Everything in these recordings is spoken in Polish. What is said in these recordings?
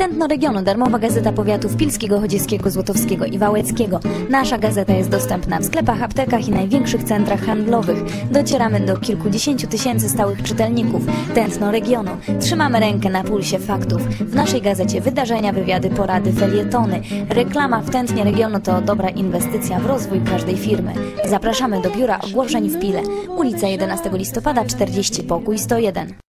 Tętno Regionu, darmowa gazeta powiatów Pilskiego, Chodzieckiego, Złotowskiego i Wałęckiego. Nasza gazeta jest dostępna w sklepach, aptekach i największych centrach handlowych. Docieramy do kilkudziesięciu tysięcy stałych czytelników. Tętno Regionu. Trzymamy rękę na pulsie faktów. W naszej gazecie wydarzenia, wywiady, porady, felietony. Reklama w Tętnie Regionu to dobra inwestycja w rozwój każdej firmy. Zapraszamy do biura ogłoszeń w Pile. Ulica 11 listopada 40 pokój 101.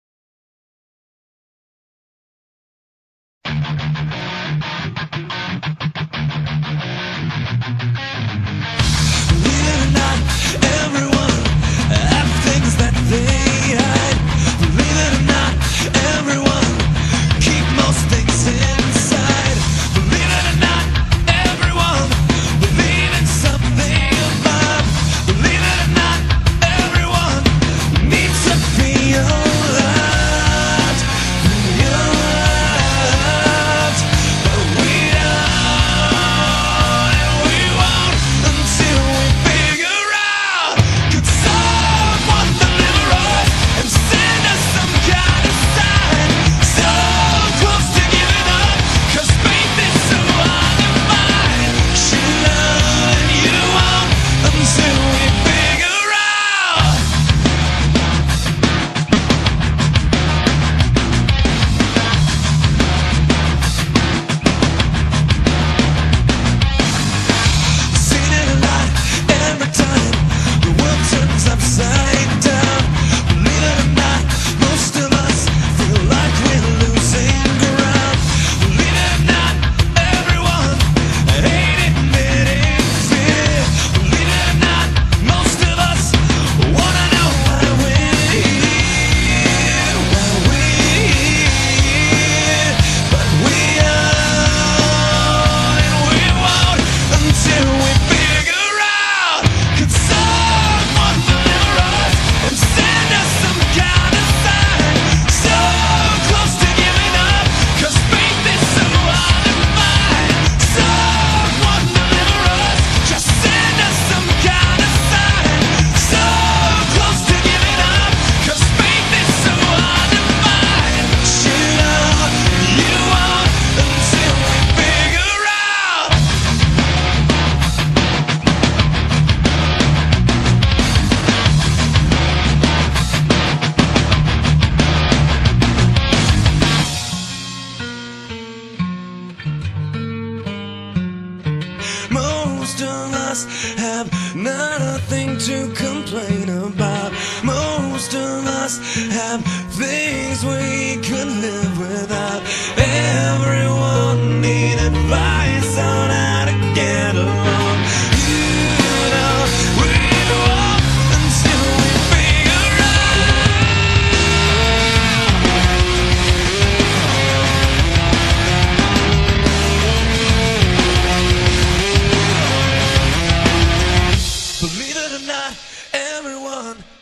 have not a thing to complain about. Most of us have things we could live without. done.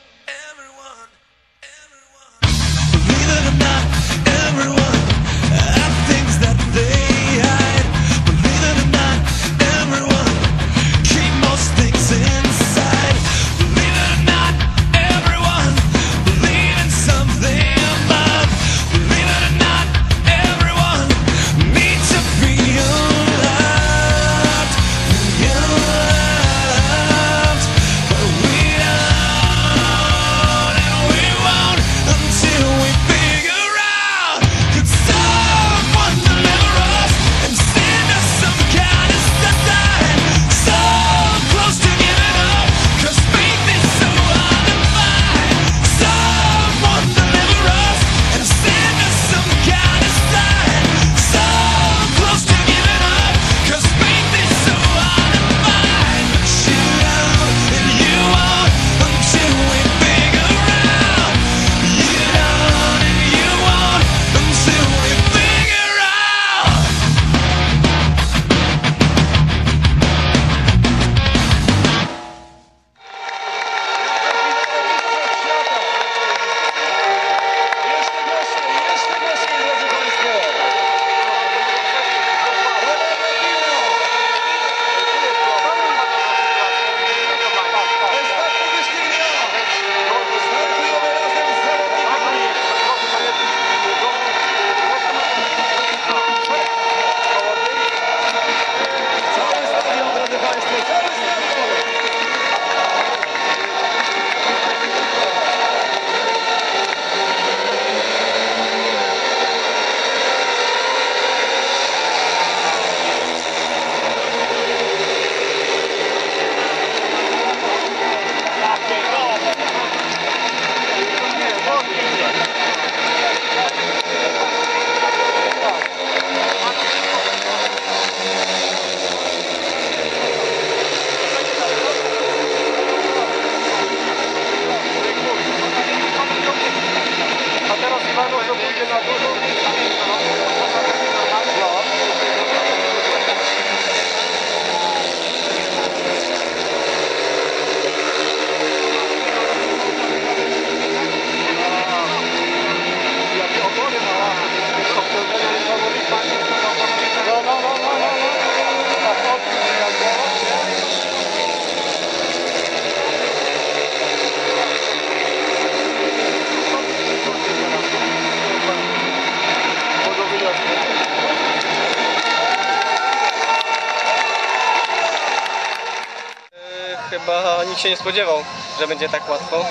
Nikt się nie spodziewał, że będzie tak łatwo.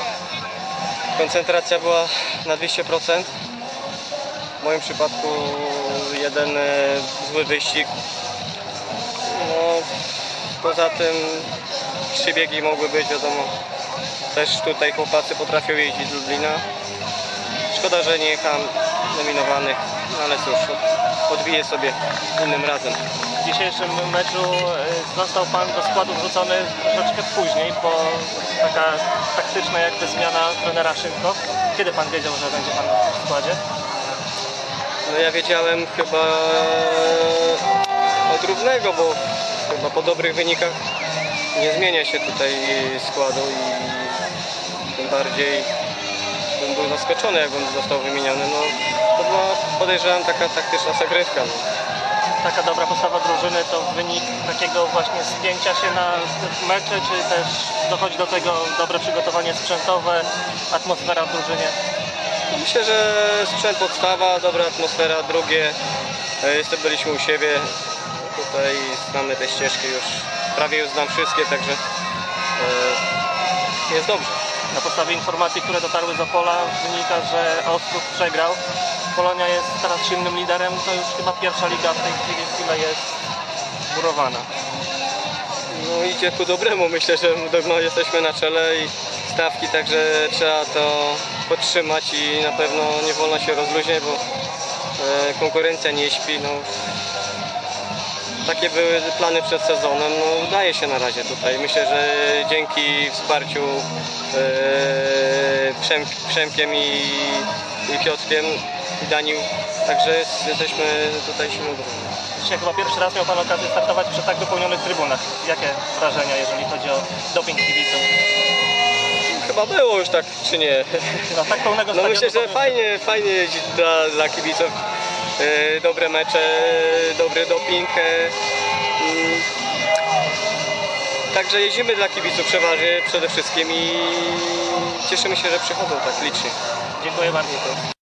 Koncentracja była na 200%. W moim przypadku jeden e, zły wyścig. No, poza tym trzy biegi mogły być, wiadomo. Też tutaj chłopacy potrafią jeździć z Lublina. Szkoda, że nie jechałem nominowanych, no ale cóż, odbiję sobie innym razem. W dzisiejszym meczu e, został Pan do składu wrzucony troszeczkę później, bo taka taktyczna jakby zmiana trenera Szymko. Kiedy Pan wiedział, że będzie Pan w składzie? No ja wiedziałem chyba od równego, bo chyba po dobrych wynikach nie zmienia się tutaj składu i tym bardziej bym był zaskoczony, jakbym został wymieniony. No, była podejrzewam taka taktyczna zagrywka. No. Taka dobra postawa drużyny to wynik takiego właśnie spięcia się na mecze, czy też dochodzi do tego dobre przygotowanie sprzętowe, atmosfera w drużynie? Myślę, że sprzęt podstawa, dobra atmosfera, drugie, e, jestem, byliśmy u siebie, tutaj znamy te ścieżki już, prawie już znam wszystkie, także e, jest dobrze. Na podstawie informacji, które dotarły z Opola wynika, że Ostrów przegrał. Polonia jest teraz silnym liderem, to już chyba pierwsza liga w tej chwili w jest murowana. No idzie ku dobremu, myślę, że no, jesteśmy na czele i stawki, także trzeba to podtrzymać i na pewno nie wolno się rozluźniać, bo e, konkurencja nie śpi. No. Takie były plany przed sezonem, no udaje się na razie tutaj. Myślę, że dzięki wsparciu e, Przem, Przemkiem i, i Piotrkiem i Danił, także jest, jesteśmy tutaj silną drużyną. Dzisiaj chyba pierwszy raz miał Pan okazję startować przy tak wypełnionych trybunach. Jakie wrażenia, jeżeli chodzi o doping kibiców? Chyba było już tak, czy nie? No tak pełnego No myślę, że fajnie, fajnie jeździć dla, dla kibiców. E, dobre mecze, dobry doping. e, mm. Także jeździmy dla kibiców przeważnie przede wszystkim i cieszymy się, że przychodzą tak licznie. Dziękuję bardzo.